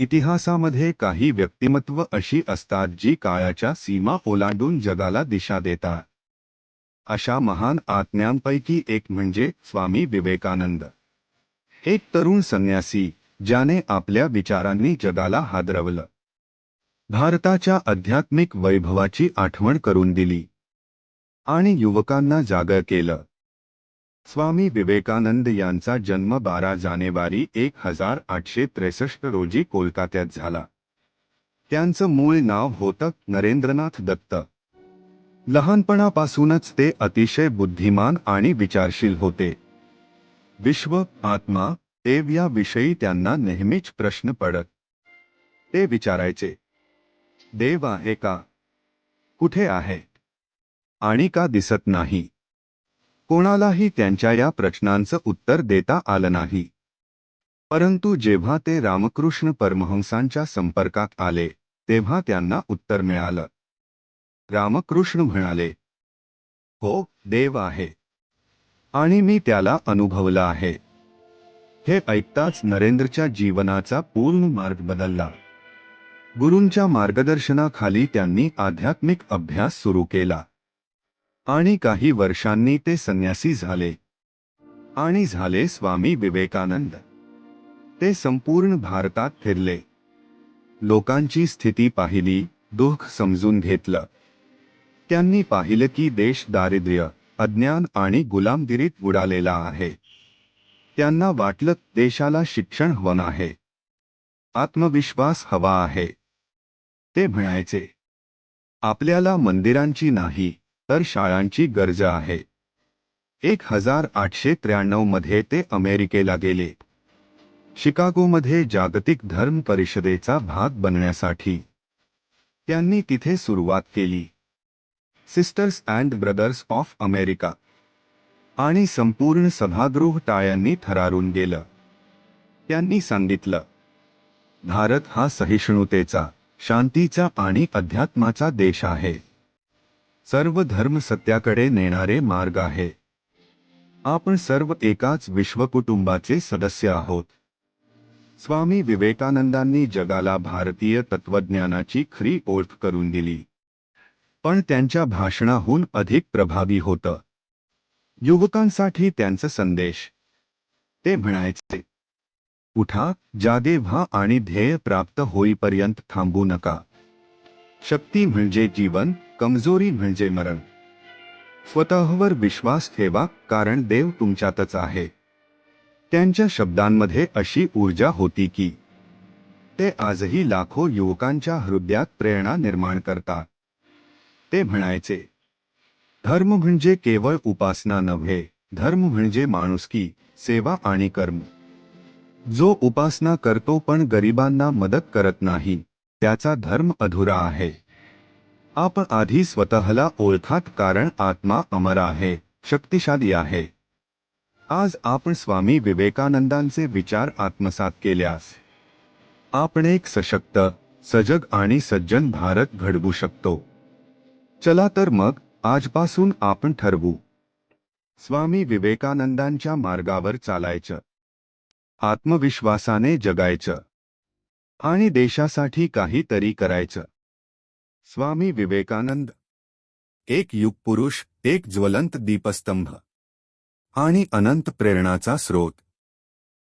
इतिहासामध्ये काही व्यक्तिमत्व अशी असतात जी काळाच्या सीमा ओलांडून जगाला दिशा देतात. अशा महान आत्म्यांपैकी एक म्हणजे स्वामी विवेकानंद. एक तरुण संन्यासी ज्याने आपल्या विचारांनी जगाला हादरवलं. भारताच्या आध्यात्मिक वैभवाची आठवण करून दिली. आणि युवकांना जागर केलं. स्वामी विवेकानंद यांचा जन्म बारा जानेवारी एक हजार आठशे त्रेसष्ट रोजी कोलकात्यात झाला. त्यांचं मूळ नाव होतं नरेंद्रनाथ दत्त. लहानपणापासूनच ते अतिशय बुद्धिमान आणि विचारशील होते. विश्व आत्मा देव याविषयी त्यांना नेहमीच प्रश्न पडत. ते विचारायचे देव आहे का? कुठे आहे? आणि का दिसत नाही? कोणालाही त्यांच्या या प्रश्नांचं उत्तर देता आलं नाही. परंतु जेव्हा ते रामकृष्ण परमहंसांच्या संपर्कात आले तेव्हा त्यांना उत्तर मिळालं. रामकृष्ण म्हणाले हो देव आहे. आणि मी त्याला अनुभवलं आहे. हे ऐकताच नरेंद्रच्या जीवनाचा पूर्ण मार्ग बदलला. गुरूंच्या मार्गदर्शनाखाली त्यांनी आध्यात्मिक अभ्यास सुरू केला. आणि काही वर्षांनी ते संन्यासी झाले. आणि झाले स्वामी विवेकानंद. ते संपूर्ण भारतात फिरले. लोकांची स्थिती पाहिली दुःख समजून घेतलं. त्यांनी पाहिलं की देश दारिद्र्य अज्ञान आणि गुलामगिरीत बुडालेला आहे. त्यांना वाटलं देशाला शिक्षण हवं आहे. आत्मविश्वास हवा आहे. ते म्हणायचे आपल्याला मंदिरांची नाही तर शाळांची गरजा आहे. एक हजार आठशे त्र्याण्णवमध्ये ते अमेरिकेला गेले. शिकागोमध्ये जागतिक धर्म परिषदेचा भाग बनण्यासाठी. त्यांनी तिथे सुरुवात केली. Sisters and brothers of America आणि संपूर्ण सभागृह टाळ्यांनी थरारून गेलं. त्यांनी सांगितलं भारत हा सहिष्णुतेचा शांतीचा आणि अध्यात्माचा देश आहे. सर्व धर्म सत्याकडे नेणारे मार्ग आहे. आपण सर्व एकाच विश्वकुटुंबाचे सदस्य आहोत. स्वामी विवेकानंदांनी जगाला भारतीय तत्वज्ञानाची खरी ओळख करून दिली. पण त्यांच्या भाषणाहून अधिक प्रभावी होतं. युवकांसाठी त्यांचा संदेश. ते म्हणायचे उठा जागे व्हा आणि ध्येय प्राप्त होईपर्यंत थांबू नका. शक्ती म्हणजे जीवन कमजोरी म्हणजे मरण. स्वतःवर विश्वास ठेवा कारण देव तुमच्यातच आहे. त्यांच्या शब्दांमध्ये अशी ऊर्जा होती की ते आजही लाखो युवकांच्या हृदयात प्रेरणा निर्माण करतात. ते म्हणायचे धर्म म्हणजे केवळ उपासना नव्हे धर्म म्हणजे माणुसकी सेवा आणि कर्म. जो उपासना करतो पण गरिबांना मदत करत नाही त्याचा धर्म अधुरा आहे. आपण आधी स्वतःला ओळखात कारण आत्मा अमर आहे शक्तिशाली आहे. आज आपण स्वामी विवेकानंदांचे विचार आत्मसात केल्यास आपण एक सशक्त सजग आणि सज्जन भारत घडवू शकतो. चला तर मग आजपासून आपण ठरवू. स्वामी विवेकानंदांच्या मार्गावर चालायचं. आत्मविश्वासाने जगायचं. आणि देशासाठी काहीतरी करायचं. स्वामी विवेकानंद. एक युगपुरुष एक ज्वलंत दीपस्तंभ. आणि अनंत प्रेरणाचा स्रोत.